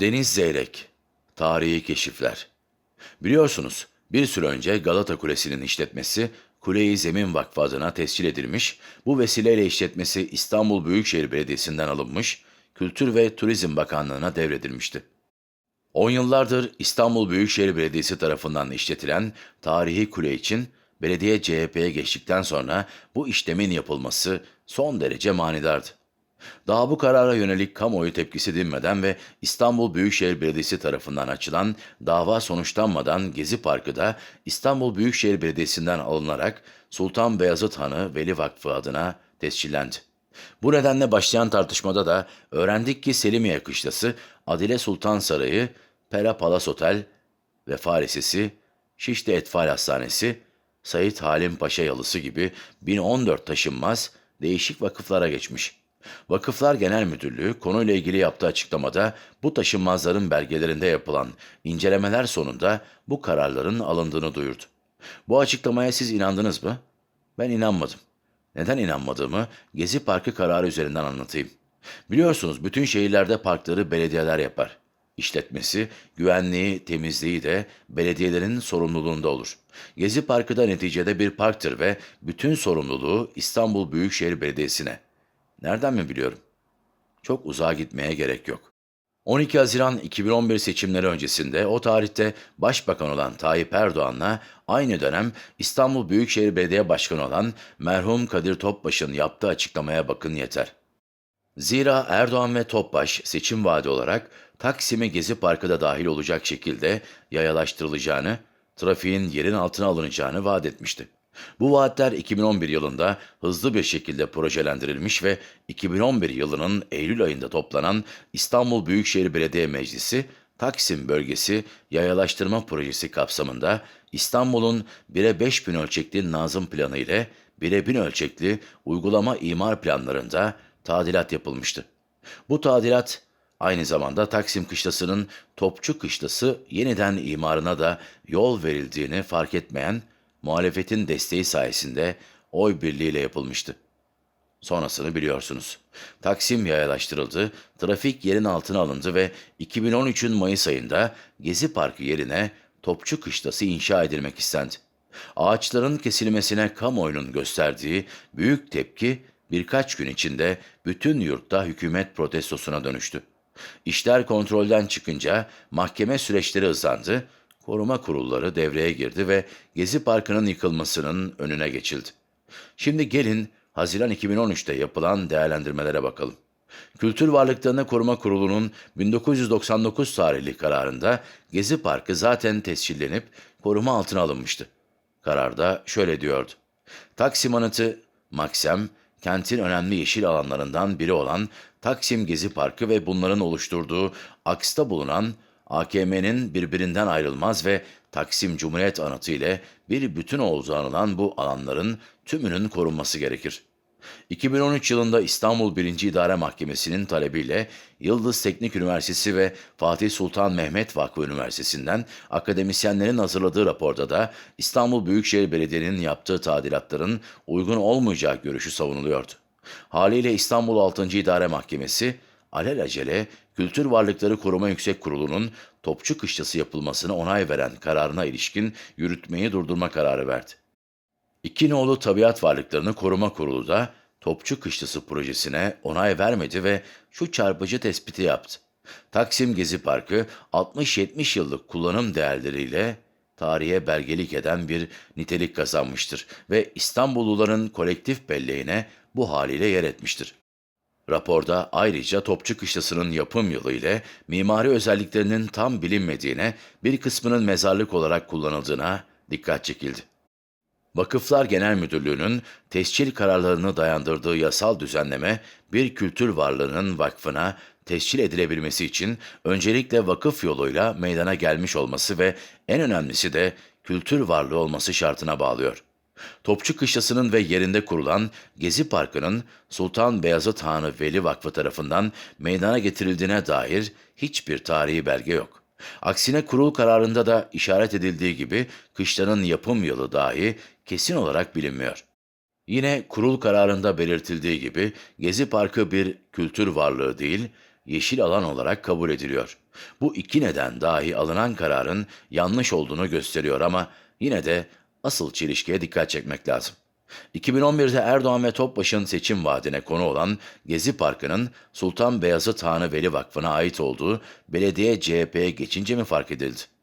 Deniz Zeyrek, Tarihi Keşifler. Biliyorsunuz, bir süre önce Galata Kulesi'nin işletmesi Kule-i Zemin Vakfı adına tescil edilmiş, bu vesileyle işletmesi İstanbul Büyükşehir Belediyesi'nden alınmış, Kültür ve Turizm Bakanlığı'na devredilmişti. 10 yıllardır İstanbul Büyükşehir Belediyesi tarafından işletilen tarihi kule için belediye CHP'ye geçtikten sonra bu işlemin yapılması son derece manidardı. Daha bu karara yönelik kamuoyu tepkisi dinmeden ve İstanbul Büyükşehir Belediyesi tarafından açılan dava sonuçlanmadan Gezi Parkı da İstanbul Büyükşehir Belediyesi'nden alınarak Sultan Beyazıt Hanı Veli Vakfı adına tescillendi. Bu nedenle başlayan tartışmada da öğrendik ki Selimiye Kışlası, Adile Sultan Sarayı, Pera Palas Otel ve Farisi'si, Şişli Etfal Hastanesi, Sayit Halim Paşa Yalısı gibi 1014 taşınmaz değişik vakıflara geçmiş. Vakıflar Genel Müdürlüğü konuyla ilgili yaptığı açıklamada bu taşınmazların belgelerinde yapılan incelemeler sonunda bu kararların alındığını duyurdu. Bu açıklamaya siz inandınız mı? Ben inanmadım. Neden inanmadığımı Gezi Parkı kararı üzerinden anlatayım. Biliyorsunuz bütün şehirlerde parkları belediyeler yapar. İşletmesi, güvenliği, temizliği de belediyelerin sorumluluğunda olur. Gezi Parkı da neticede bir parktır ve bütün sorumluluğu İstanbul Büyükşehir Belediyesi'ne. Nereden mi biliyorum? Çok uzağa gitmeye gerek yok. 12 Haziran 2011 seçimleri öncesinde o tarihte başbakan olan Tayyip Erdoğan'la aynı dönem İstanbul Büyükşehir Belediye Başkanı olan merhum Kadir Topbaş'ın yaptığı açıklamaya bakın yeter. Zira Erdoğan ve Topbaş seçim vaadi olarak Taksim'e Gezi Parkı da dahil olacak şekilde yayalaştırılacağını, trafiğin yerin altına alınacağını vaat etmişti. Bu vaatler 2011 yılında hızlı bir şekilde projelendirilmiş ve 2011 yılının Eylül ayında toplanan İstanbul Büyükşehir Belediye Meclisi, Taksim Bölgesi Yayalaştırma Projesi kapsamında İstanbul'un 1'e 5 bin ölçekli nazım planı ile 1'e 1000 ölçekli uygulama imar planlarında tadilat yapılmıştı. Bu tadilat aynı zamanda Taksim Kışlası'nın Topçu Kışlası yeniden imarına da yol verildiğini fark etmeyen muhalefetin desteği sayesinde oy birliğiyle yapılmıştı. Sonrasını biliyorsunuz. Taksim yayalaştırıldı, trafik yerin altına alındı ve 2013'ün Mayıs ayında Gezi Parkı yerine Topçu Kışlası inşa edilmek istendi. Ağaçların kesilmesine kamuoyunun gösterdiği büyük tepki birkaç gün içinde bütün yurtta hükümet protestosuna dönüştü. İşler kontrolden çıkınca mahkeme süreçleri hızlandı, koruma kurulları devreye girdi ve Gezi Parkı'nın yıkılmasının önüne geçildi. Şimdi gelin Haziran 2013'te yapılan değerlendirmelere bakalım. Kültür Varlıklarını Koruma Kurulu'nun 1999 tarihli kararında Gezi Parkı zaten tescillenip koruma altına alınmıştı. Kararda şöyle diyordu. Taksim Anıtı, Maksem, kentin önemli yeşil alanlarından biri olan Taksim Gezi Parkı ve bunların oluşturduğu aksta bulunan AKM'nin birbirinden ayrılmaz ve Taksim Cumhuriyet Anıtı ile bir bütün olduğu anılan bu alanların tümünün korunması gerekir. 2013 yılında İstanbul 1. İdare Mahkemesi'nin talebiyle Yıldız Teknik Üniversitesi ve Fatih Sultan Mehmet Vakfı Üniversitesi'nden akademisyenlerin hazırladığı raporda da İstanbul Büyükşehir Belediye'nin yaptığı tadilatların uygun olmayacağı görüşü savunuluyordu. Haliyle İstanbul 6. İdare Mahkemesi alelacele Kültür Varlıkları Koruma Yüksek Kurulu'nun Topçu Kışlası yapılmasına onay veren kararına ilişkin yürütmeyi durdurma kararı verdi. İkinoğlu Tabiat Varlıklarını Koruma Kurulu da Topçu Kışlası projesine onay vermedi ve şu çarpıcı tespiti yaptı. Taksim Gezi Parkı 60-70 yıllık kullanım değerleriyle tarihe belgelik eden bir nitelik kazanmıştır ve İstanbulluların kolektif belleğine bu haliyle yer etmiştir. Raporda ayrıca Topçu Kışlası'nın yapım yılı ile mimari özelliklerinin tam bilinmediğine, bir kısmının mezarlık olarak kullanıldığına dikkat çekildi. Vakıflar Genel Müdürlüğü'nün tescil kararlarını dayandırdığı yasal düzenleme, bir kültür varlığının vakfına tescil edilebilmesi için öncelikle vakıf yoluyla meydana gelmiş olması ve en önemlisi de kültür varlığı olması şartına bağlıyor. Topçu Kışlası'nın ve yerinde kurulan Gezi Parkı'nın Sultan Beyazıt Hanı Veli Vakfı tarafından meydana getirildiğine dair hiçbir tarihi belge yok. Aksine kurul kararında da işaret edildiği gibi kışlanın yapım yılı dahi kesin olarak bilinmiyor. Yine kurul kararında belirtildiği gibi Gezi Parkı bir kültür varlığı değil, yeşil alan olarak kabul ediliyor. Bu iki neden dahi alınan kararın yanlış olduğunu gösteriyor ama yine de asıl çelişkiye dikkat çekmek lazım. 2011'de Erdoğan ve Topbaş'ın seçim vaadine konu olan Gezi Parkı'nın Sultan Beyazıt Hanı Veli Vakfı'na ait olduğu belediye CHP'ye geçince mi fark edildi?